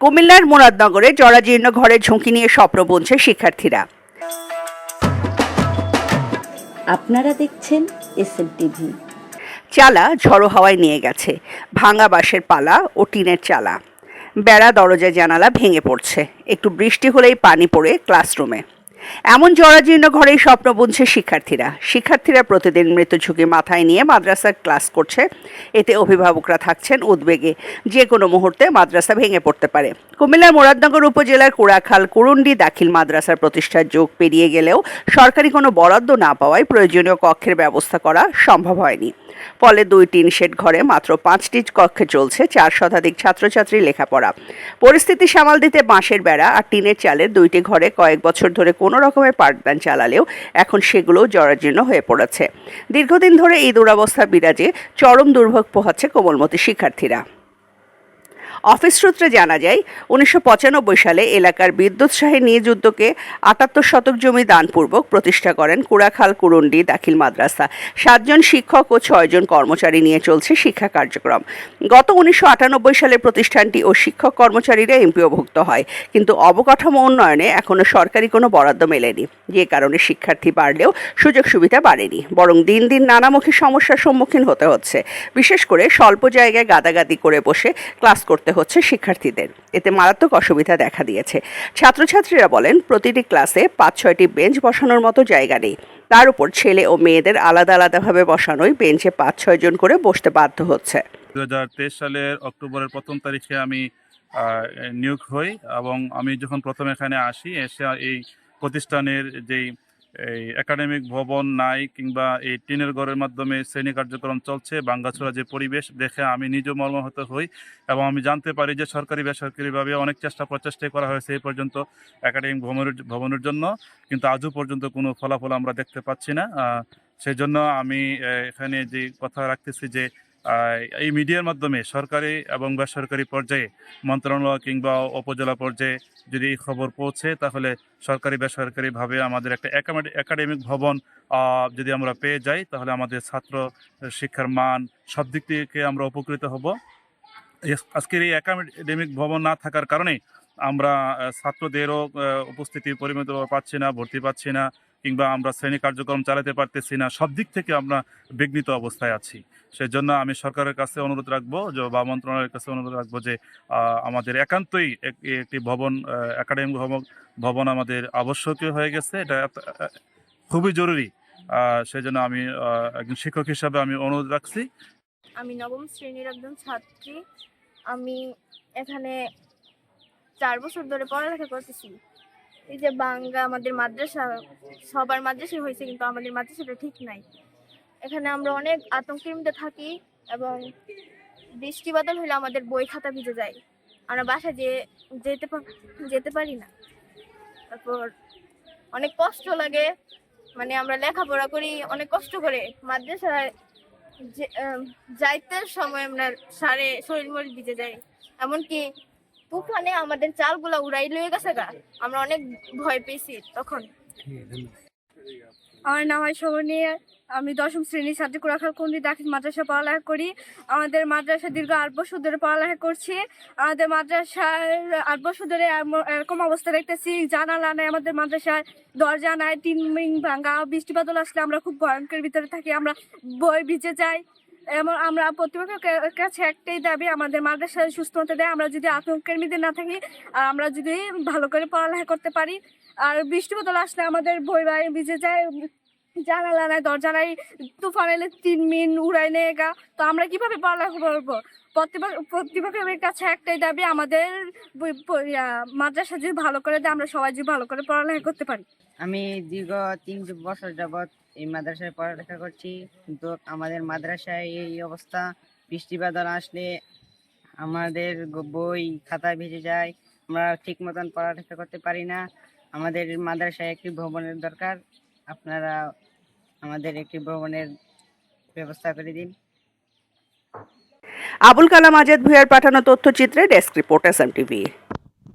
কুমিল্লার মুরাদনগরে জরাজীর্ণ ঘরে ঝুঁকি নিয়ে স্বপ্ন বুনছে শিক্ষার্থীরা। আপনারা দেখছেন এস টিভি চালা ঝড়ো হাওয়ায় নিয়ে গেছে ভাঙা বাঁশের পালা ও টিনের চালা। বেড়া দরজা জানালা ভেঙে পড়ছে একটু বৃষ্টি হলেই পানি পড়ে ক্লাসরুমে। এমন জরাজীর্ণ ঘরেই স্বপ্ন বুনছে শিক্ষার্থীরা। শিক্ষার্থীরা প্রতিদিন মৃত্যু ঝুঁকি মাথায় নিয়ে মাদ্রাসার ক্লাস করছে। এতে অভিভাবকরা থাকছেন উদ্বেগে। যে কোনো মুহূর্তে মাদ্রাসা ভেঙে পড়তে পারে। কুমিল্লার মুরাদনগর উপজেলার কুড়াখাল কুরুন্ডি দাখিল মাদ্রাসার প্রতিষ্ঠার যোগ পেরিয়ে গেলেও সরকারি কোনো বরাদ্দ না পাওয়ায় প্রয়োজনীয় কক্ষের ব্যবস্থা করা সম্ভব হয়নি। ফলে দুই টিন শেড ঘরে মাত্র পাঁচটি কক্ষে চলছে চার শতাধিক ছাত্রছাত্রী লেখাপড়া। পরিস্থিতি সামাল দিতে বাঁশের বেড়া আর টিনের চালের দুইটি ঘরে কয়েক বছর ধরে কোনো রকমের পাঠদান চালালেও এখন সেগুলোও জরাজীর্ণ হয়ে পড়েছে। দীর্ঘদিন ধরে এই দুরবস্থা বিরাজে চরম দুর্ভোগ পোহাচ্ছে কোমলমতি শিক্ষার্থীরা। অফিস সূত্রে জানা যায়, উনিশশো পঁচানব্বই সালে এলাকার বিদ্যুৎ শাহী নিজ উদ্যোগে আটাত্তর শতক জমি দানপূর্বক প্রতিষ্ঠা করেন কুড়াখাল কুরুন্ডি দাখিল মাদ্রাসা। সাতজন শিক্ষক ও ছয়জন কর্মচারী নিয়ে চলছে শিক্ষা কার্যক্রম। গত উনিশশো আটানব্বই সালে প্রতিষ্ঠানটি ও শিক্ষক কর্মচারীরা এমপিওভুক্ত হয়, কিন্তু অবকাঠামো উন্নয়নে এখনও সরকারি কোনো বরাদ্দ মেলেনি। যে কারণে শিক্ষার্থী বাড়লেও সুযোগ সুবিধা বাড়েনি, বরং দিন দিন নানামুখী সমস্যার সম্মুখীন হতে হচ্ছে। বিশেষ করে স্বল্প জায়গায় গাদাগাদি করে বসে ক্লাস করতে হচ্ছে শিক্ষার্থীদের। এতে মারাত্মক অসুবিধা দেখা দিয়েছে। ছাত্রছাত্রীরা বলেন, প্রতিটি ক্লাসে পাঁচ ছয়টি বেঞ্চ বসানোর মতো জায়গা নেই। তার উপর ছেলে ও মেয়েদের আলাদা আলাদাভাবে বসানোই বেঞ্চে পাঁচ ছয় জন করে বসতে বাধ্য হচ্ছে। দু হাজার তেইশ সালের অক্টোবরের প্রথম তারিখে আমি নিয়োগ হই এবং আমি যখন প্রথম এখানে আসি, এসে এই প্রতিষ্ঠানের যেই এই একাডেমিক ভবন নাই কিংবা এই টিনের ঘরের মাধ্যমে শ্রেণি কার্যক্রম চলছে বাঙ্গাছড়া যে পরিবেশ দেখে আমি নিজেও মর্মাহত হই এবং আমি জানতে পারি যে সরকারি, বেসরকারিভাবে অনেক চেষ্টা প্রচেষ্টাই করা হয়েছে এই পর্যন্ত একাডেমিক ভবনের ভবনের জন্য। কিন্তু আজও পর্যন্ত কোনো ফলাফল আমরা দেখতে পাচ্ছি না। সেই জন্য আমি এখানে যে কথা রাখতেছি যে এই মিডিয়ার মাধ্যমে সরকারি এবং বেসরকারি পর্যায়ে মন্ত্রণালয় কিংবা উপজেলা পর্যায়ে যদি এই খবর পৌঁছে, তাহলে সরকারি বেসরকারিভাবে আমাদের একটা একাডে- একাডেমিক ভবন যদি আমরা পেয়ে যাই, তাহলে আমাদের ছাত্র শিক্ষার মান সব দিক থেকে আমরা উপকৃত হব। আজকের এই একাডেমিক ভবন না থাকার কারণে আমরা ছাত্রদেরও উপস্থিতি পরিমিত পাচ্ছি না, ভর্তি পাচ্ছি না, কিংবা আমরা শ্রেণি কার্যক্রম চালাতে পারতেছি না, সব দিক থেকে আমরা বিঘ্নিত অবস্থায় আছি। সেজন্য আমি সরকারের কাছে অনুরোধ রাখব বা মন্ত্রণালয়ের কাছে অনুরোধ রাখব যে আমাদের একান্তই এক- একটি ভবন একাডেমিক ভবন ভবন আমাদের আবশ্যকীয় হয়ে গেছে। এটা খুবই জরুরি। সেজন্য আমি একজন শিক্ষক হিসাবে আমি অনুরোধ রাখছি। আমি নবম শ্রেণির একজন ছাত্রী। আমি এখানে চার বছর ধরে পড়ালেখা করতেছি। এই যে বাংলা আমাদের মাদ্রাসা, সবার মাদ্রাসা হয়েছে কিন্তু আমাদের মাদ্রাসাটা ঠিক নাই। এখানে আমরা অনেক আতঙ্কের মধ্যে থাকি এবং বৃষ্টি বাদল হলে আমাদের বই খাতা ভিজে যায়। আমরা বাসা যে, যেতে যেতে পারি না। তারপর অনেক কষ্ট লাগে। মানে আমরা লেখাপড়া করি, অনেক কষ্ট করে। মাদ্রাসায় যাইতে সময় আমরা সারে শরীর মরি ভিজে যাই এমনকি তুফানে আমাদের চালগুলা উড়াই লয়ে গেছে গা। আমরা অনেক ভয় পেয়েছি তখন। আমার নাম হয় শোভনী, আমি দশম শ্রেণির ছাত্রী কুন্দি দাখিল মাদ্রাসা পড়ালেখা করি। আমাদের মাদ্রাসা দীর্ঘ আট বছর ধরে পড়ালেখা করছি। আমাদের মাদ্রাসার আট বছর ধরে এরকম অবস্থা দেখতেছি। জানালা নাই, আমাদের মাদ্রাসার দরজা নাই তিন ভাঙ্গা বৃষ্টি বাদল আসলে আমরা খুব ভয়ঙ্কর ভিতরে থাকি। আমরা বই ভিজে যাই এমন আমরা প্রতিপক্ষের কাছে একটাই দাবি, আমাদের মাদ্রাসা সুস্থ হতে দেয়। আমরা যদি আতঙ্কের মধ্যে না থাকি, আর আমরা যদি ভালো করে পড়ালেখা করতে পারি, আর বৃষ্টি বদল আসলে আমাদের বই ভিজে যায়। জানালা নাই, দরজা নাই, তুফান এলে তিন মিন উড়াই নিয়ে গা। তো আমরা কীভাবে পড়ালেখা করব? প্রতিপক্ষ প্রতিপক্ষের কাছে একটাই দাবি, আমাদের মাদ্রাসা যদি ভালো করে দেয়, আমরা সবাই যদি ভালো করে পড়ালেখা করতে পারি। আমি দীর্ঘ তিন বছর যাবৎ এই মাদ্রাসায় পড়ালেখা করছি, কিন্তু আমাদের মাদ্রাসায় এই অবস্থা, বৃষ্টি বাদল আসলে আমাদের বই খাতা ভেজে যায়, আমরা ঠিক মতন পড়ালেখা করতে পারি না। আমাদের মাদ্রাসায় একটি ভবনের দরকার আপনারা আমাদের একটি ভ্রমণের ব্যবস্থা করে দিন। আবুল কালাম আজাদ ভুয়ার পাঠানো তথ্যচিত্রে desk report S M TV